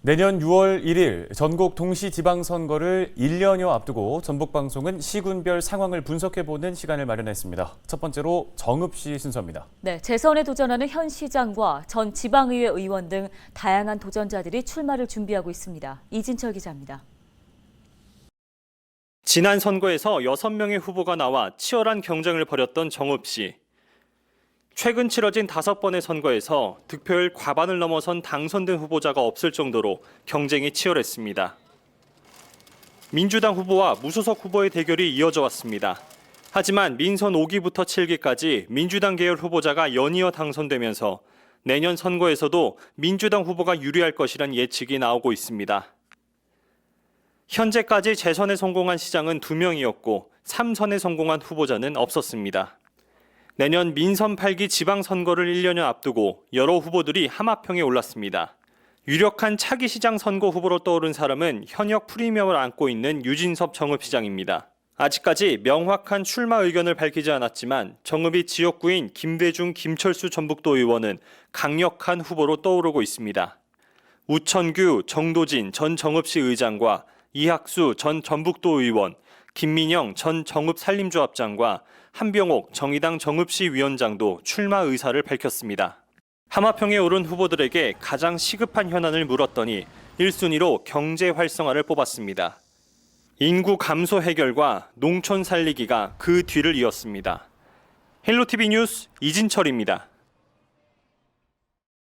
내년 6월 1일 전국 동시 지방선거를 1년여 앞두고 전북방송은 시군별 상황을 분석해보는 시간을 마련했습니다. 첫 번째로 정읍 시 순서입니다. 네, 재선에 도전하는 현 시장과 전 지방의회 의원 등 다양한 도전자들이 출마를 준비하고 있습니다. 이진철 기자입니다. 지난 선거에서 6명의 후보가 나와 치열한 경쟁을 벌였던 정읍 씨. 최근 치러진 다섯 번의 선거에서 득표율 과반을 넘어선 당선된 후보자가 없을 정도로 경쟁이 치열했습니다. 민주당 후보와 무소속 후보의 대결이 이어져 왔습니다. 하지만 민선 5기부터 7기까지 민주당 계열 후보자가 연이어 당선되면서 내년 선거에서도 민주당 후보가 유리할 것이란 예측이 나오고 있습니다. 현재까지 재선에 성공한 시장은 2명이었고 3선에 성공한 후보자는 없었습니다. 내년 민선 8기 지방선거를 1년여 앞두고 여러 후보들이 함합형에 올랐습니다. 유력한 차기 시장 선거 후보로 떠오른 사람은 현역 프리미엄을 안고 있는 유진섭 정읍시장입니다. 아직까지 명확한 출마 의견을 밝히지 않았지만 정읍이 지역구인 김대중 김철수 전북도 의원은 강력한 후보로 떠오르고 있습니다. 우천규 정도진 전 정읍시 의장과 이학수 전 전북도 의원, 김민영 전 정읍 산림조합 장과 한병옥 정의당 정읍시 위원장도 출마 의사를 밝혔습니다. 함합형에 오른 후보들에게 가장 시급한 현안을 물었더니 1순위로 경제 활성화를 뽑았습니다. 인구 감소 해결과 농촌 살리기가 그 뒤를 이었습니다. 헬로티비 뉴스 이진철입니다.